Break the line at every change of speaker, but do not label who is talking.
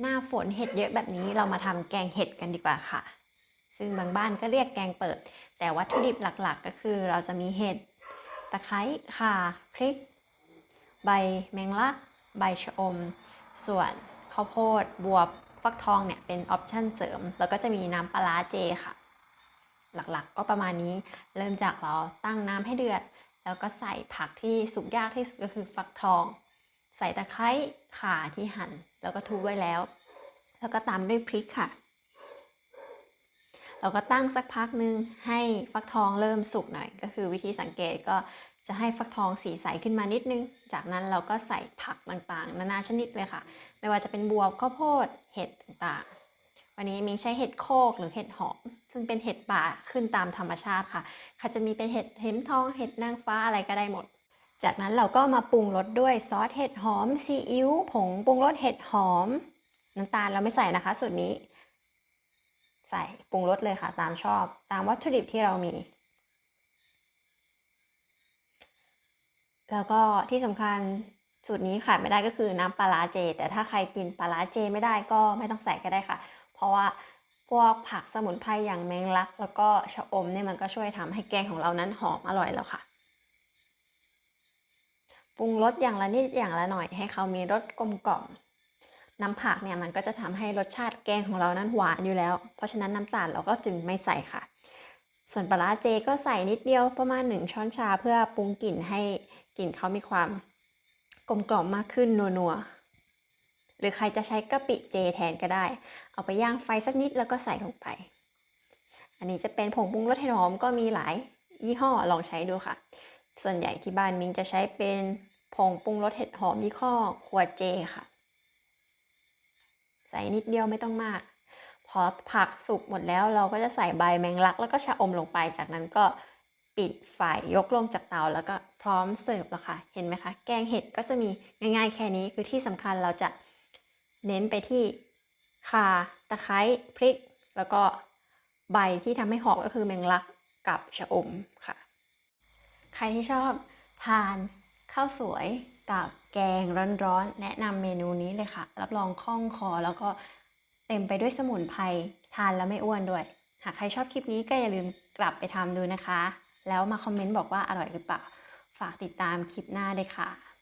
หน้าฝนเห็ดเยอะแบบนี้เรามาทำแกงเห็ดกันดีกว่าค่ะ ซึ่งบางบ้านก็เรียกแกงเปิด แต่วัตถุดิบหลักๆ ก็คือเราจะมีเห็ดตะไคร้ข่าพริก ใบแมงลัก ใบชะอม ส่วนข้าวโพดบวบฟักทองเนี่ยเป็นออปชั่นเสริม แล้วก็จะมีน้ำปลาร้าเจค่ะ หลักๆก็ประมาณนี้เริ่มจากเราตั้งน้ำให้เดือด แล้วก็ใส่ผักที่สุกยากที่สุดก็คือฟักทอง ใส่ตะไคร้ข่าที่หั่น แล้วก็ทุบไว้แล้ว แล้วก็ตามด้วยพริกค่ะ เราก็ตั้งสักพักนึงให้ฟักทองเริ่มสุกหน่อย ก็คือวิธีสังเกตก็จะให้ฟักทองสีใสขึ้นมานิดนึง จากนั้นเราก็ใส่ผักต่างๆ นานาชนิดเลยค่ะ ไม่ว่าจะเป็นบวบข้าวโพดเห็ดต่างๆ วันนี้มิงใช้เห็ดโคกหรือเห็ดหอม ซึ่งเป็นเห็ดป่าขึ้นตามธรรมชาติค่ะค่ะจะมีเป็นเห็ดเห็มทองเห็ดนางฟ้าอะไรก็ได้หมด จากนั้นเราก็มาปรุงรสด้วยซอสเห็ดหอมซีอิ๊วผงปรุงรสเห็ดหอม น้ำตาลเราไม่ใส่นะคะสูตรนี้ ใส่ปรุงรสเลยค่ะ ตามชอบ ตามวัตถุดิบที่เรามี แล้วก็ที่สำคัญสูตรนี้ขาดไม่ได้ก็คือน้ำปลาร้าเจ แต่ถ้าใครกินปลาร้าเจไม่ได้ก็ไม่ต้องใส่ก็ได้ค่ะ เพราะว่าพวกผักสมุนไพรอย่างแมงลัก แล้วก็ชะอมเนี่ยมันก็ช่วยทำให้แกงของเรานั้นหอมอร่อยแล้วค่ะ ปรุงรสอย่างละนิดอย่างละหน่อยให้เขามีรสกลมกล่อม น้ำผักเนี่ยมันก็จะทำให้รสชาติแกงของเรานั้นหวานอยู่แล้ว เพราะฉะนั้นน้ำตาลเราก็จึงไม่ใส่ค่ะ ส่วนปลาร้าเจก็ใส่นิดเดียวประมาณหนึ่งช้อนชาเพื่อปรุงกลิ่นให้กลิ่นเขามีความกลมกล่อมมากขึ้นนัวๆหรือใครจะใช้กะปิเจแทนก็ได้ เอาไปย่างไฟสักนิดแล้วก็ใส่ลงไป อันนี้จะเป็นผงปรุงรสเห็ดหอมก็มีหลายยี่ห้อลองใช้ดูค่ะ ส่วนใหญ่ที่บ้านมิงจะใช้เป็นผงปรุงรสเห็ดหอมยี่ห้อขวดเจค่ะ ใส่นิดเดียวไม่ต้องมาก พอผักสุกหมดแล้วเราก็จะใส่ใบแมงลัก แล้วก็ชะอมลงไปจากนั้นก็ปิดไฟยกลงจากเตาแล้วก็พร้อมเสิร์ฟแล้วค่ะ เห็นไหมคะ แกงเห็ดก็จะมีง่ายๆแค่นี้คือที่สำคัญเราจะเน้นไปที่ข่าตะไคร้พริก แล้วก็ใบที่ทำให้หอมก็คือแมงลักกับชะอมค่ะ ใครที่ชอบทานข้าวสวยกับแกงร้อนๆ แนะนำเมนูนี้เลยค่ะ รับรองคล่องคอแล้วก็เต็มไปด้วยสมุนไพรทานแล้วไม่อ้วนด้วย หากใครชอบคลิปนี้ก็อย่าลืมกลับไปทำดูนะคะ แล้วมาคอมเมนต์บอกว่าอร่อยหรือเปล่า ฝากติดตามคลิปหน้าด้วยค่ะ